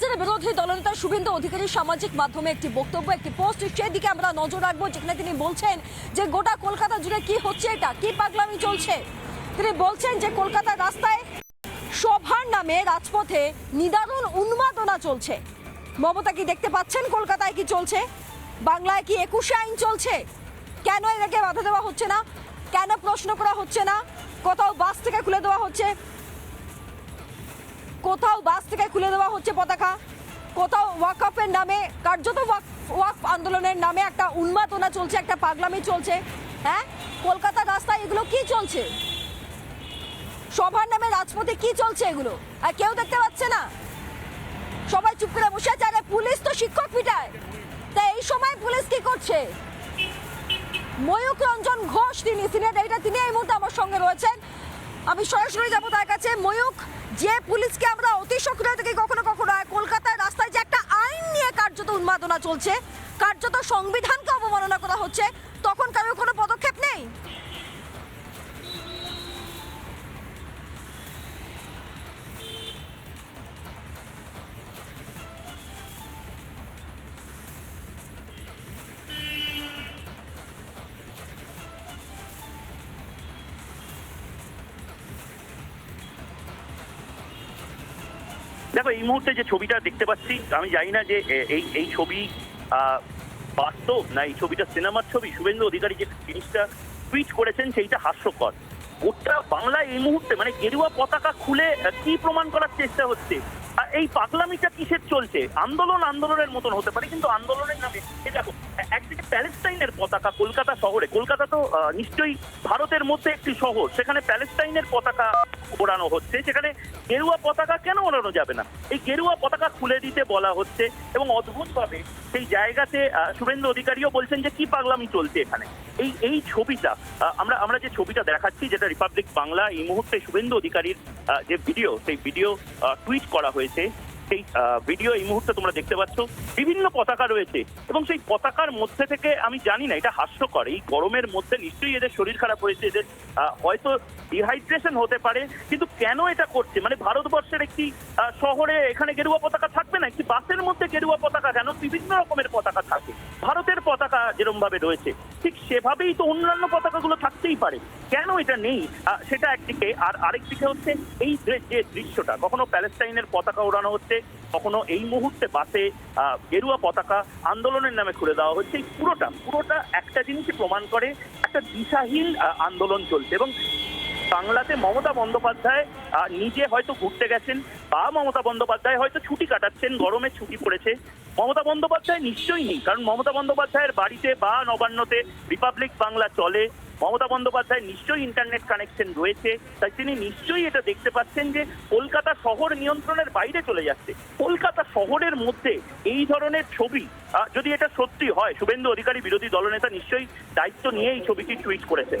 রাজ্যের বিরোধী দলনেতা শুভেন্দু অধিকারী সামাজিক মাধ্যমে একটি বক্তব্য, একটি পোস্ট সেদিকে আমরা নজর রাখব, যেখানে তিনি বলছেন যে গোটা কলকাতা জুড়ে কি হচ্ছে এটা? কি পাগলামি চলছে? তিনি বলছেন যে কলকাতার রাস্তায় সভার নামে রাজপথে নিদারুণ উন্মাদনা চলছে। মমতা কি দেখতে পাচ্ছেন কলকাতায় কি চলছে? বাংলায় কি একুশে আইন চলছে? কেন এটাকে বাধা দেওয়া হচ্ছে না? কেন প্রশ্ন করা হচ্ছে না? কোথাও বাস থেকে খুলে দেওয়া হচ্ছে? কোথাও বাস থেকে খুলে দেওয়া হচ্ছে পতাকা। কোথাও ওয়াকফের নামে, কার্যত ওয়াকফ আন্দোলনের নামে একটা উন্মাদনা চলছে, একটা পাগলামি চলছে। হ্যাঁ? কলকাতার রাস্তায় এগুলো কি চলছে? সভার নামে রাজপথে কি চলছে এগুলো? আর কেউ দেখতে পাচ্ছে না? সবাই চুপ করে বসে আছে, আরে পুলিশ তো শিক্ষক পিটায়। তা এই সময় পুলিশ কি করছে? ময়ূক রঞ্জন ঘোষ, তিনি সিনিয়র এডিটর তিনি এই মুহূর্তে আমার সঙ্গে রয়েছেন। আমি সরাসরি যাব তার কাছে। ময়ূক যে পুলিশকে আমরা অতি সক্রিয় থেকে কখনো কখনো কলকাতায় রাস্তায় যে একটা আইন নিয়ে কার্যত উন্মাদনা চলছে, কার্যত সংবিধানকে অবমাননা করা হচ্ছে তখন কারও কোনো পদক্ষেপ দেখো, এই মুহূর্তে যে ছবিটা দেখতে পাচ্ছি, আমি জানি না যে এই এই ছবি বাস্তব না এই ছবিটা সিনেমার ছবি? শুভেন্দু অধিকারী যে জিনিসটা টুইট করেছেন, সেইটা হাস্যকর। গোটা বাংলা এই মুহূর্তে মানে গেরুয়া পতাকা খুলে কি প্রমাণ করার চেষ্টা হচ্ছে? এই পাগলামিটা কিসের চলছে? আন্দোলন আন্দোলনের মতন হতে পারে, কিন্তু আন্দোলনের নামে দেখো, একদিকে প্যালেস্টাইনের পতাকা কলকাতা শহরে, কলকাতা তো নিশ্চয়ই ভারতের মধ্যে একটি শহর, সেখানে প্যালেস্টাইনের পতাকা ওড়ানো হচ্ছে, সেখানে গেরুয়া পতাকা কেন ওড়ানো যাবে না? এই গেরুয়া পতাকা খুলে দিতে বলা হচ্ছে, এবং অদ্ভুতভাবে সেই জায়গাতে শুভেন্দু অধিকারীও বলছেন যে কি পাগলামি চলছে এখানে? এই এই ছবিটা আমরা আমরা যে ছবিটা দেখাচ্ছি, যেটা রিপাবলিক বাংলা এই মুহূর্তে শুভেন্দু অধিকারীর যে ভিডিও সেই ভিডিও টুইট করা হয়েছে, সেই ভিডিও এই মুহূর্তে তোমরা দেখতে পাচ্ছ। বিভিন্ন পতাকা রয়েছে এবং সেই পতাকার মধ্যে থেকে আমি জানি না, এটা হাস্যকর। এই গরমের মধ্যে নিশ্চয়ই এদের শরীর খারাপ হয়েছে, এদের হয়তো ডিহাইড্রেশন হতে পারে, কিন্তু কেন এটা করছে? মানে ভারতবর্ষের একটি শহরে এখানে গেরুয়া পতাকা থাকবে না? একটি বাসের মধ্যে গেরুয়া পতাকা কেন? বিভিন্ন রকমের পতাকা থাকে। ভারতের যেরকম ভাবে রয়েছে, ঠিক সেভাবেই তো অন্যান্য পতাকাগুলো থাকতেই পারে। কেন এটা নেই? সেটা একদিকে, আর আরেকদিকে হচ্ছে এই যে- দৃশ্যটা, কখনো প্যালেস্টাইনের পতাকা ওড়ানো হচ্ছে, কখনো এই মুহূর্তে বাসে গেরুয়া পতাকা আন্দোলনের নামে খুলে দেওয়া হচ্ছে, এই পুরোটা পুরোটা একটা জিনিসই প্রমাণ করে একটা দিশাহীন আন্দোলন চলছে। এবং বাংলাতে মমতা বন্দ্যোপাধ্যায় নিজে হয়তো ঘুরতে গেছেন বা মমতা বন্দ্যোপাধ্যায় হয়তো ছুটি কাটাচ্ছেন, গরমে ছুটি পড়েছে। মমতা বন্দ্যোপাধ্যায় নিশ্চয়ই নেই, কারণ মমতা বন্দ্যোপাধ্যায়ের বাড়িতে বা নবান্নতে রিপাবলিক বাংলা চলে। মমতা বন্দ্যোপাধ্যায় নিশ্চয়ই ইন্টারনেট কানেকশন রয়েছে, তাই তিনি নিশ্চয়ই এটা দেখতে পাচ্ছেন যে কলকাতা শহর নিয়ন্ত্রণের বাইরে চলে যাচ্ছে। কলকাতা শহরের মধ্যে এই ধরনের ছবি যদি এটা সত্যি হয়, শুভেন্দু অধিকারী বিরোধী দলনেতা নিশ্চয়ই দায়িত্ব নিয়ে এই ছবিটি টুইট করেছেন।